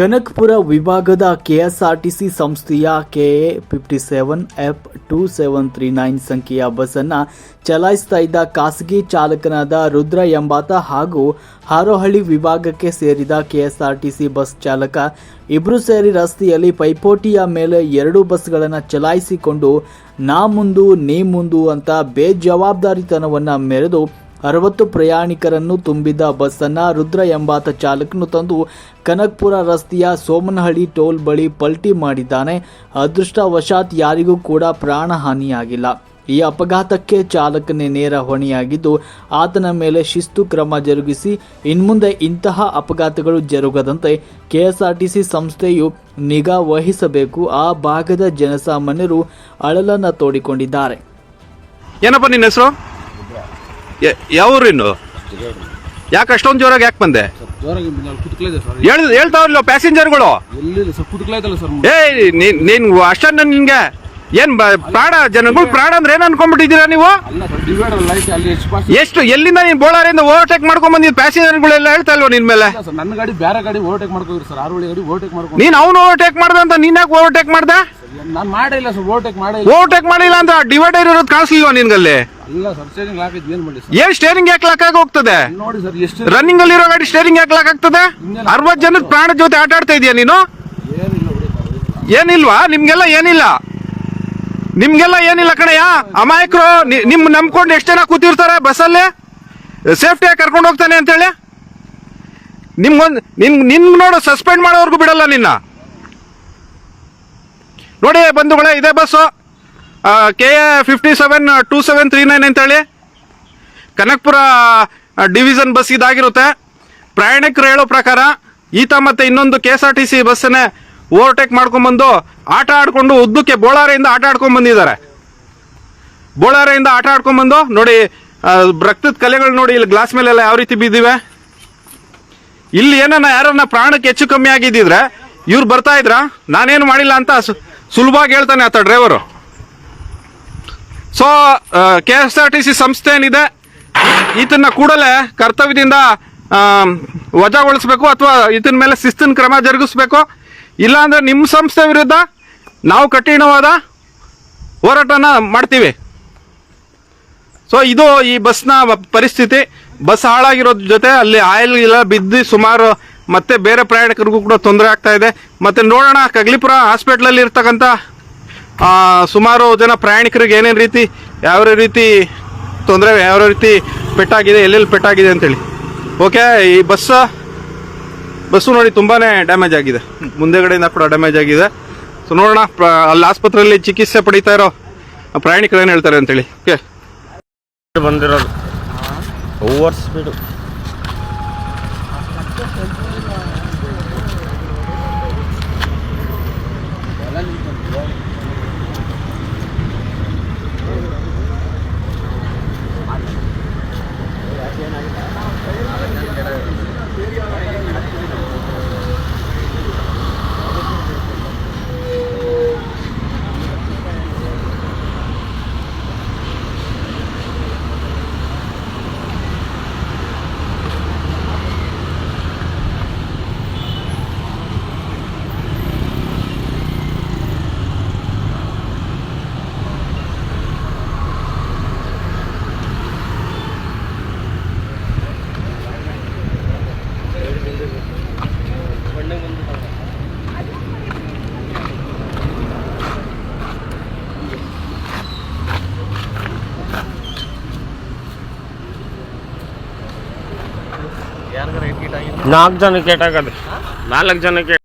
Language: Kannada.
ಕನಕಪುರ ವಿಭಾಗದ ಕೆಎಸ್ಆರ್ಟಿಸಿ ಸಂಸ್ಥೆಯ KA fifty seven, F two seven three nine ಸಂಖ್ಯೆಯ ಬಸ್ಸನ್ನು ಚಲಾಯಿಸ್ತಾ ಇದ್ದ ಖಾಸಗಿ ಚಾಲಕನಾದ ರುದ್ರ ಎಂಬಾತ ಹಾಗೂ ಹಾರೋಹಳ್ಳಿ ವಿಭಾಗಕ್ಕೆ ಸೇರಿದ ಕೆಎಸ್ಆರ್ಟಿಸಿ ಬಸ್ ಚಾಲಕ ಇಬ್ಬರು ಸೇರಿ ರಸ್ತೆಯಲ್ಲಿ ಪೈಪೋಟಿಯ ಮೇಲೆ ಎರಡು ಬಸ್ಗಳನ್ನು ಚಲಾಯಿಸಿಕೊಂಡು ನಾ ಮುಂದು, ನೀ ಮುಂದು ಅಂತ ಬೇಜವಾಬ್ದಾರಿತನವನ್ನು ಮೆರೆದು ಅರವತ್ತು ಪ್ರಯಾಣಿಕರನ್ನು ತುಂಬಿದ ಬಸ್ಸನ್ನು ರುದ್ರ ಎಂಬಾತ ಚಾಲಕನು ತಂದು ಕನಕ್ಪುರ ರಸ್ತೆಯ ಸೋಮನಹಳ್ಳಿ ಟೋಲ್ ಬಳಿ ಪಲ್ಟಿ ಮಾಡಿದ್ದಾನೆ. ಅದೃಷ್ಟವಶಾತ್ ಯಾರಿಗೂ ಕೂಡ ಪ್ರಾಣಹಾನಿಯಾಗಿಲ್ಲ ಈ ಅಪಘಾತಕ್ಕೆ ಚಾಲಕನೇ ನೇರ ಹೊಣೆಯಾಗಿದ್ದು, ಆತನ ಮೇಲೆ ಶಿಸ್ತು ಕ್ರಮ ಜರುಗಿಸಿ, ಇನ್ಮುಂದೆ ಇಂತಹ ಅಪಘಾತಗಳು ಜರುಗದಂತೆ ಕೆಎಸ್ಆರ್ಟಿಸಿ ಸಂಸ್ಥೆಯು ನಿಗಾ ವಹಿಸಬೇಕು. ಆ ಭಾಗದ ಜನಸಾಮಾನ್ಯರು ಅಳಲನ್ನು ತೋಡಿಕೊಂಡಿದ್ದಾರೆ. ಏನಪ್ಪ ನಿನ್ನ ಹೆಸರು? ಯಾವ್ರು ಇನ್ನು? ಯಾಕೆ ಅಷ್ಟೊಂದು ಜೋರಾಗಿ ಯಾಕೆ ಬಂದೆ? ಜೋರಾಗಿ ಕುತ್ಕಲಿದೆ ಸರ್. ಹೇಳ್ ಹೇಳ್ತಾವ್ರಲ್ಲ ಪ್ಯಾಸೆಂಜರ್ಗಳು? ಏಯ್ ನೀನ್ ನೀನ್ ಅಷ್ಟನ್ನ ನಿನ್ಗೆ ಏನ್ ಪ್ರಾಣ ಜನಗಳು ಪ್ರಾಣ ಅಂದ್ರೆ ಏನ್ ಅನ್ಕೊಂಡ್ಬಿಟ್ಟಿದ್ದೀರಾ ನೀವು? ಎಷ್ಟು ಎಲ್ಲಿಂದ ನೀನ್ ಬೋಳಾರಿಂದ ಓವರ್ಟೇಕ್ ಮಾಡ್ಕೊಂಡ್ ಬಂದಿದ್ ಪ್ಯಾಸೆಂಜರ್ಗಳೆಲ್ಲ ಹೇಳ್ತಾ ಇಲ್ವಾ ನಿನ್ ಮೇಲೆ? ನನ್ನ ಗಾಡಿ ಬೇರೆ ಗಾಡಿ ಓವರ್ಟೇಕ್ ಮಾಡ್ಕೋರಿ ಸರ್ ಆರು ಗಾಡಿ ಓವರ್ಟೇಕ್ ಮಾಡ್ಕೊಂಡು ನೀನ್ ಅವ್ನು ಓವರ್ಟೇಕ್ ಮಾಡ್ದೆ ಅಂತ ನೀನ್ ಯಾಕೆ ಓವರ್ಟೇಕ್ ಮಾಡ್ದೆ? ನಾನು ಮಾಡೇ ಸರ್ ಓವರ್ಟೇಕ್ ಮಾಡಿಲ್ಲ ಅಂದ್ರೆ ಡಿವೈಡರ್ ಇರೋದು ಕಾಣಿಸ್ಲಿಲ್ವಾ ನಿನ್ಗಲ್ಲಿ? ಅಲ್ಲ ಸರ್ ಸ್ಟೇರಿಂಗ್ ಏನು ಮಾಡಿ ಸರ್? ಏನ್ ಸ್ಟೇರಿಂಗ್ ಯಾಕೆ ಲಾಕ್ ಆಗಿ ಹೋಗ್ತದೆ? ನೋಡಿ ಸರ್ ಎಷ್ಟು ರನ್ನಿಂಗ್ ಅಲ್ಲಿ ಇರೋ ಗಾಡಿ ಸ್ಟೇರಿಂಗ್ ಯಾಕೆ ಲಾಕ್ ಆಗ್ತದೆ? ಅರವತ್ ಜನದ ಪ್ರಾಣ ಜೊತೆ ಆಟ ಆಡ್ತಾ ಇದೀಯ ನೀನು? ಏನಿಲ್ವಾ? ನಿಮ್ಗೆಲ್ಲ ಏನಿಲ್ಲ? ನಿಮ್ಗೆಲ್ಲ ಏನಿಲ್ಲ ಕಣಯ್ಯ? ಅಮಾಯಕರು ನಿಮ್ ನಂಬ್ಕೊಂಡು ಎಷ್ಟು ಜನ ಕೂತಿರ್ತಾರೆ ಬಸ್ಸಲ್ಲಿ? ಸೇಫ್ಟಿಯಾಗಿ ಕರ್ಕೊಂಡು ಹೋಗ್ತಾನೆ ಅಂತೇಳಿ? ನಿಮ್ಗೊಂದು ನಿನ್ ನಿನ್ ನೋಡು ಸಸ್ಪೆಂಡ್ ಮಾಡೋವರೆಗೂ ಬಿಡಲ್ಲ ನಿನ್ನ. ನೋಡಿ ಬಂಧುಗಳೇ, ಇದೆ bus K A fifty seven two seven three nine ಅಂತೇಳಿ. ಕನಕ್ಪುರ ಡಿವಿಷನ್ ಬಸ್ ಇದಾಗಿರುತ್ತೆ. ಪ್ರಯಾಣಿಕರು ಹೇಳೋ ಪ್ರಕಾರ ಈತ ಮತ್ತೆ ಇನ್ನೊಂದು K S R T C ಬಸ್ಸನ್ನೇ overtake ಮಾಡ್ಕೊಂಡ್ಬಂದು ಆಟ ಆಡಿಕೊಂಡು ಉದ್ದಕ್ಕೆ ಬೋಳಾರೆಯಿಂದ ಆಟ ಆಡ್ಕೊಂಡ್ ಬಂದಿದ್ದಾರೆ ಬೋಳಾರೆಯಿಂದ ಆಟ ಆಡ್ಕೊಂಡ್ಬಂದು ನೋಡಿ ರಕ್ತದ ಕಲೆಗಳು ನೋಡಿ ಇಲ್ಲಿ ಗ್ಲಾಸ್ ಮೇಲೆಲ್ಲ ಯಾವ ರೀತಿ ಬಿದ್ದಿವೆ ಇಲ್ಲಿ ಏನನ್ನ ಯಾರನ್ನ ಪ್ರಾಣಕ್ಕೆ ಹೆಚ್ಚು ಕಮ್ಮಿ ಆಗಿದ್ದಿದ್ರೆ ಇವ್ರು ಬರ್ತಾ ಇದ್ರ? ನಾನೇನು ಮಾಡಿಲ್ಲ ಅಂತ ಸುಲಭವಾಗಿ ಹೇಳ್ತಾನೆ ಆತ driver so K S R T C ಸಂಸ್ಥೆ ಏನಿದೆ, ಈತನ್ನ ಕೂಡಲೇ ಕರ್ತವ್ಯದಿಂದ ವಜಾಗೊಳಿಸ್ಬೇಕು ಅಥವಾ ಈತನ ಮೇಲೆ ಶಿಸ್ತಿನ ಕ್ರಮ ಜರುಗಿಸ್ಬೇಕು. ಇಲ್ಲಾಂದ್ರೆ ನಿಮ್ಮ ಸಂಸ್ಥೆ ವಿರುದ್ಧ ನಾವು ಕಠಿಣವಾದ ಹೋರಾಟನ ಮಾಡ್ತೀವಿ. ಸೊ ಇದು ಈ ಬಸ್ನ ಪರಿಸ್ಥಿತಿ. ಬಸ್ ಹಾಳಾಗಿರೋದ್ರ ಜೊತೆ ಅಲ್ಲಿ ಆಯಿಲ್ ಇಲ್ಲ, ಬಿದ್ದು ಸುಮಾರು ಮತ್ತೆ ಬೇರೆ ಪ್ರಯಾಣಿಕರಿಗೂ ಕೂಡ ತೊಂದರೆ ಆಗ್ತಾ ಇದೆ. ಮತ್ತೆ ನೋಡೋಣ ಕಗ್ಲಿಪುರ ಹಾಸ್ಪಿಟ್ಲಲ್ಲಿ ಇರ್ತಕ್ಕಂಥ ಆ, ಸುಮಾರು ಜನ ಪ್ರಯಾಣಿಕರಿಗೆ ಏನೇನು ರೀತಿ ಯಾವ ರೀತಿ ತೊಂದರೆ ಯಾವ ರೀತಿ ಪೆಟ್ಟಾಗಿದೆ ಎಲ್ಲೆಲ್ಲಿ ಪೆಟ್ಟಾಗಿದೆ ಅಂತೇಳಿ. ಓಕೆ ಈ ಬಸ್ ಬಸ್ಸು ನೋಡಿ ತುಂಬಾ ಡ್ಯಾಮೇಜ್ ಆಗಿದೆ. ಮುಂದೆಗಡೆಯಿಂದ ಕೂಡ ಡ್ಯಾಮೇಜ್ ಆಗಿದೆ. ಸೊ ನೋಡೋಣ ಅಲ್ಲಿ ಆಸ್ಪತ್ರೆಯಲ್ಲಿ ಚಿಕಿತ್ಸೆ ಪಡೀತಾ ಇರೋ ಪ್ರಯಾಣಿಕರು ಏನು ಹೇಳ್ತಾರೆ ಅಂತೇಳಿ. ಓಕೆ ಬಂದಿರೋದು. Over speed Wala lang yung ನಾಲ್ಕು ಜನಕ್ಕೆ ಏಟಾಗದು ನಾಲ್ಕು ಜನಕ್ಕೆ